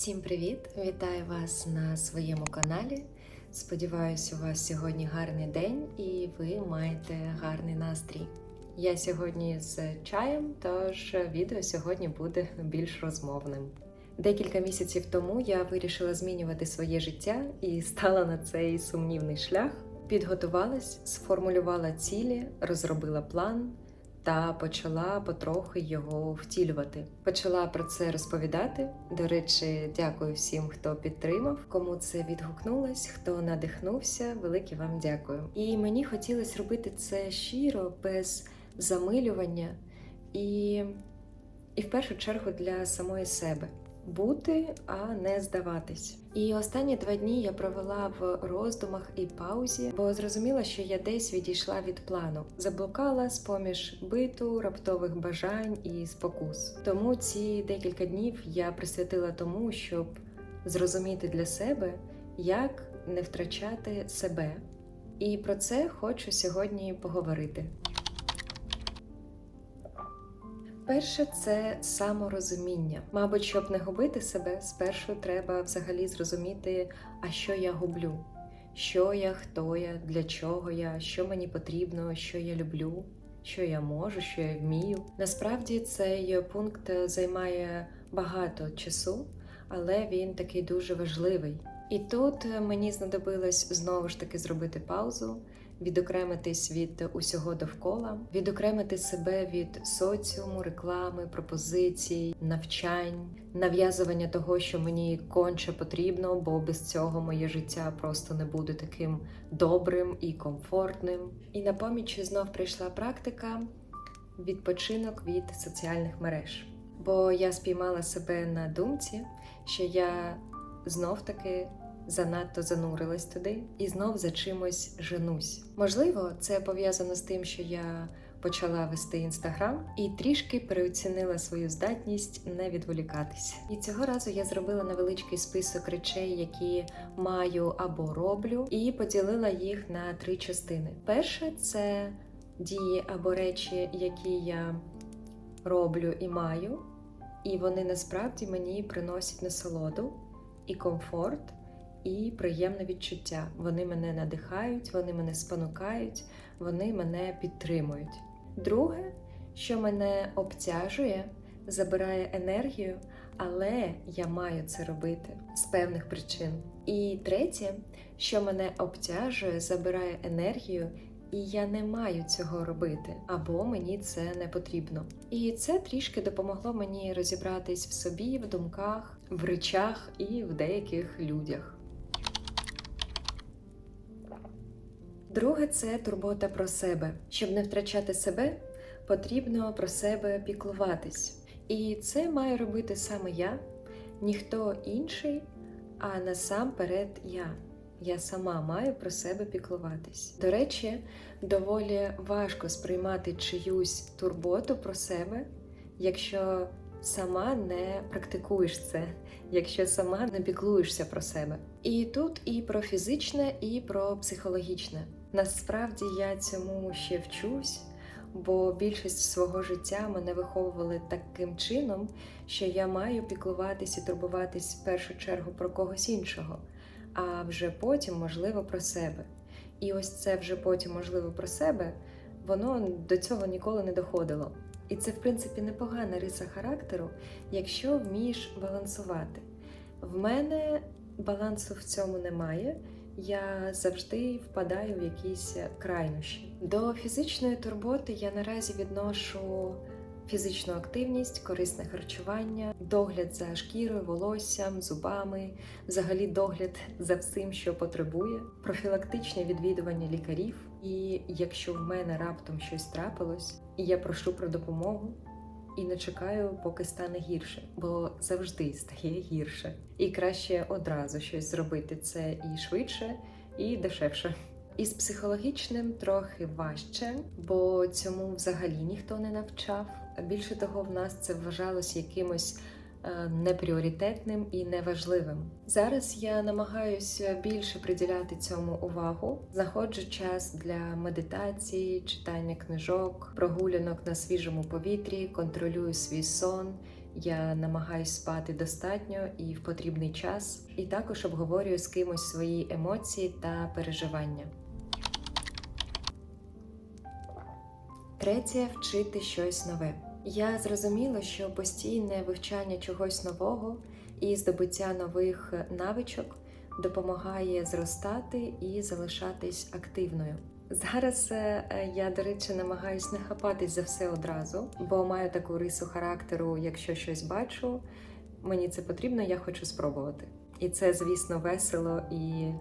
Всім привіт! Вітаю вас на своєму каналі. Сподіваюсь, у вас сьогодні гарний день і ви маєте гарний настрій. Я сьогодні з чаєм, тож відео сьогодні буде більш розмовним. Декілька місяців тому я вирішила змінювати своє життя і стала на цей сумнівний шлях. Підготувалась, сформулювала цілі, розробила план та почала потрохи його втілювати. Почала про це розповідати. До речі, дякую всім, хто підтримав, кому це відгукнулось, хто надихнувся. Велике вам дякую. І мені хотілося робити це щиро, без замилювання і, і в першу чергу для самої себе. Бути, а не здаватись. І останні два дні я провела в роздумах і паузі, бо зрозуміла, що я десь відійшла від плану, заблукала з поміж биту, раптових бажань і спокус. Тому ці декілька днів я присвятила тому, щоб зрозуміти для себе, як не втрачати себе. І про це хочу сьогодні поговорити. Перше це саморозуміння. Мабуть, щоб не губити себе, спершу треба взагалі зрозуміти, а що я гублю, що я, хто я, для чого я, що мені потрібно, що я люблю, що я можу, що я вмію. Насправді цей пункт займає багато часу, але він такий дуже важливий. І тут мені знадобилось знову ж таки зробити паузу відокремитись від усього довкола, відокремити себе від соціуму, реклами, пропозицій, навчань, нав'язування того, що мені конче потрібно, бо без цього моє життя просто не буде таким добрим і комфортним. І на поміч знов прийшла практика відпочинок від соціальних мереж. Бо я спіймала себе на думці, що я знов таки занадто занурилась туди і знов за чимось женусь. Можливо, це пов'язано з тим, що я почала вести інстаграм і трішки переоцінила свою здатність не відволікатись. І цього разу я зробила невеличкий список речей, які маю або роблю, і поділила їх на три частини. Перше це дії або речі, які я роблю і маю, і вони насправді мені приносять насолоду і комфорт і приємне відчуття. Вони мене надихають, вони мене спонукають, вони мене підтримують. Друге, що мене обтяжує, забирає енергію, але я маю це робити з певних причин. І третє, що мене обтяжує, забирає енергію. І я не маю цього робити, або мені це не потрібно. І це трішки допомогло мені розібратись в собі, в думках, в речах і в деяких людях. Друге це турбота про себе. Щоб не втрачати себе, потрібно про себе піклуватись. І це маю робити саме я, ніхто інший, а насамперед я. Я сама маю про себе піклуватись. До речі, доволі важко сприймати чиюсь турботу про себе, якщо сама не практикуєш це, якщо сама не піклуєшся про себе. І тут і про фізичне, і про психологічне. Насправді я цьому ще вчусь, бо більшість свого життя мене виховували таким чином, що я маю піклуватись і турбуватись в першу чергу про когось іншого, а вже потім, можливо, про себе. І ось це вже потім, можливо, про себе, воно до цього ніколи не доходило. І це, в принципі, непогана риса характеру, якщо вмієш балансувати. В мене балансу в цьому немає я завжди впадаю в якісь крайнощі. До фізичної турботи я наразі відношу фізичну активність, корисне харчування, догляд за шкірою, волоссям, зубами, взагалі догляд за всім, що потребує, профілактичне відвідування лікарів. І якщо в мене раптом щось трапилось, і я прошу про допомогу і не чекаю, поки стане гірше, бо завжди стає гірше. І краще одразу щось зробити це і швидше, і дешевше. Із психологічним трохи важче, бо цьому взагалі ніхто не навчав. Більше того, в нас це вважалось якимось непріоритетним і неважливим. Зараз я намагаюся більше приділяти цьому увагу, знаходжу час для медитації, читання книжок, прогулянок на свіжому повітрі, контролюю свій сон Я намагаюсь спати достатньо і в потрібний час, і також обговорюю з кимось свої емоції та переживання. Третє вчити щось нове. Я зрозуміла, що постійне вивчання чогось нового і здобуття нових навичок допомагає зростати і залишатись активною. Зараз е, я, до речі, намагаюсь не хапатись за все одразу, бо маю таку рису характеру, якщо щось бачу, мені це потрібно, я хочу спробувати. І це, звісно, весело і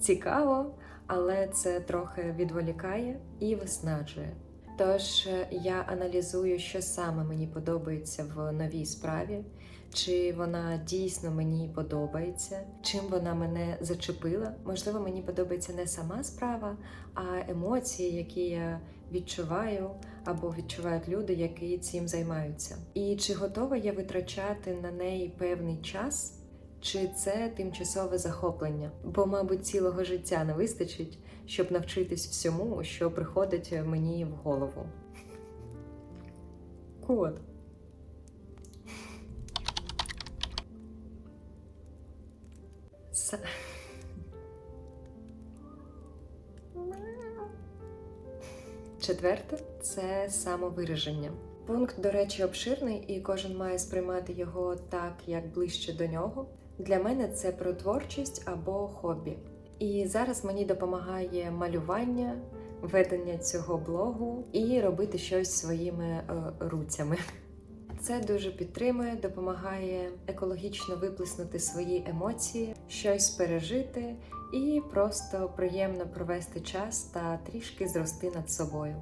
цікаво, але це трохи відволікає і виснажує. Тож е, я аналізую, що саме мені подобається в новій справі, чи вона дійсно мені подобається, чим вона мене зачепила. Можливо, мені подобається не сама справа, а емоції, які я відчуваю або відчувають люди, які цим займаються. І чи готова я витрачати на неї певний час? Чи це тимчасове захоплення? Бо, мабуть, цілого життя не вистачить, щоб навчитись всьому, що приходить мені в голову. Кот. Четверте це самовираження. Пункт, до речі, обширний, і кожен має сприймати його так, як ближче до нього. Для мене це про творчість або хобі. І зараз мені допомагає малювання, ведення цього блогу і робити щось своїми е, руцями. Це дуже підтримує, допомагає екологічно виплеснути свої емоції, щось пережити і просто приємно провести час та трішки зрости над собою.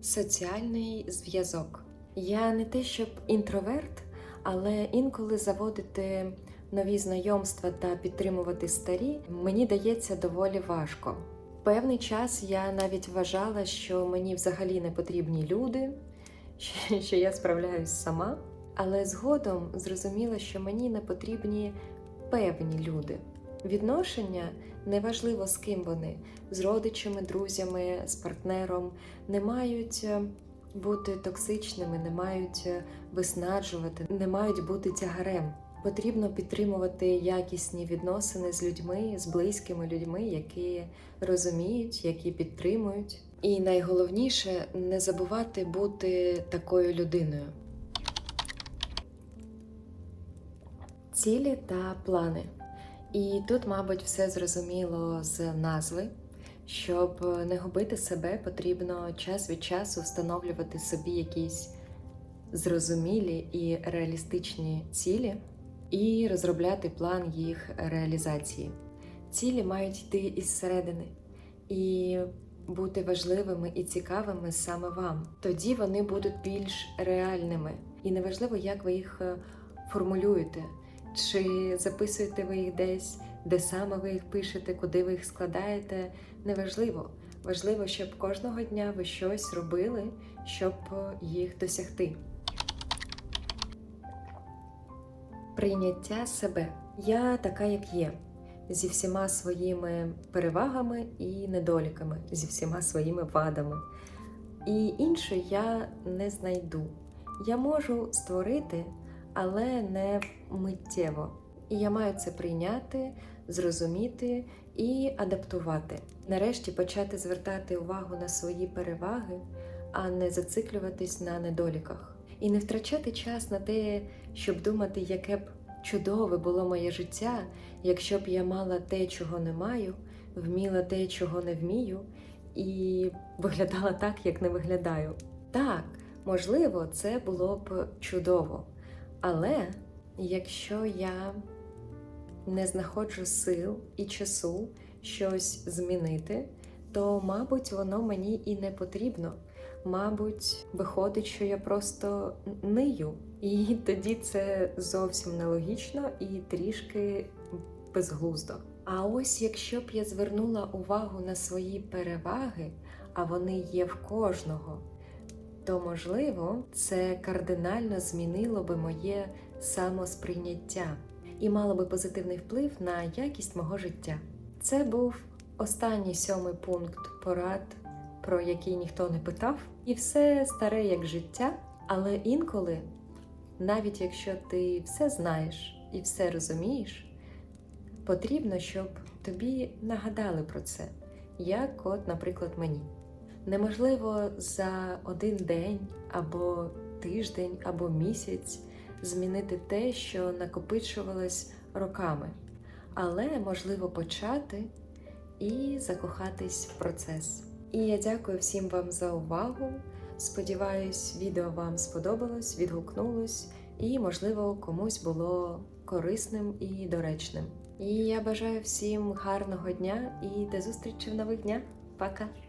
Соціальний зв'язок. Я не те, щоб інтроверт, але інколи заводити нові знайомства та підтримувати старі мені дається доволі важко. Певний час я навіть вважала, що мені взагалі не потрібні люди, що я справляюсь сама, але згодом зрозуміла, що мені не потрібні певні люди. Відношення неважливо з ким вони, з родичами, друзями, з партнером, не мають е, бути токсичними, не мають е, виснаджувати, не мають бути тягарем. Потрібно підтримувати якісні відносини з людьми, з близькими людьми, які розуміють, які підтримують. І найголовніше не забувати бути такою людиною. Цілі та плани. І тут, мабуть, все зрозуміло з назви. Щоб не губити себе, потрібно час від часу встановлювати собі якісь зрозумілі і реалістичні цілі і розробляти план їх реалізації. Цілі мають йти із середини і бути важливими і цікавими саме вам. Тоді вони будуть більш реальними. І неважливо, як ви їх е, формулюєте, чи записуєте ви їх десь, де саме ви їх пишете, куди ви їх складаєте. Неважливо. Важливо, щоб кожного дня ви щось робили, щоб е, їх досягти. Прийняття себе. Я така, як є, зі всіма своїми перевагами і недоліками, зі всіма своїми вадами. І інше я не знайду. Я можу створити, але не миттєво. І я маю це прийняти, зрозуміти і адаптувати. Нарешті почати звертати увагу на свої переваги, а не зациклюватись на недоліках. І не втрачати час на те, щоб думати, яке б чудове було моє життя, якщо б я мала те, чого не маю, вміла те, чого не вмію, і виглядала так, як не виглядаю. Так, можливо, це було б чудово. Але якщо я не знаходжу сил і часу щось змінити, то, мабуть, воно мені і не потрібно. Мабуть, виходить, що я просто нию. І тоді це зовсім нелогічно і трішки безглуздо. А ось якщо б я звернула увагу на свої переваги, а вони є в кожного, то можливо це кардинально змінило би моє самосприйняття і мало би позитивний вплив на якість мого життя. Це був останній сьомий пункт порад про який ніхто не питав, і все старе як життя, але інколи, навіть якщо ти все знаєш і все розумієш, потрібно, щоб тобі нагадали про це, як, от, наприклад, мені. Неможливо за один день або тиждень, або місяць змінити те, що накопичувалось роками, але можливо почати і закохатись в процес. І я дякую всім вам за увагу. Сподіваюсь, відео вам сподобалось, відгукнулось і, можливо, комусь було корисним і доречним. І я бажаю всім гарного дня і до зустрічі в нових днях. Пока!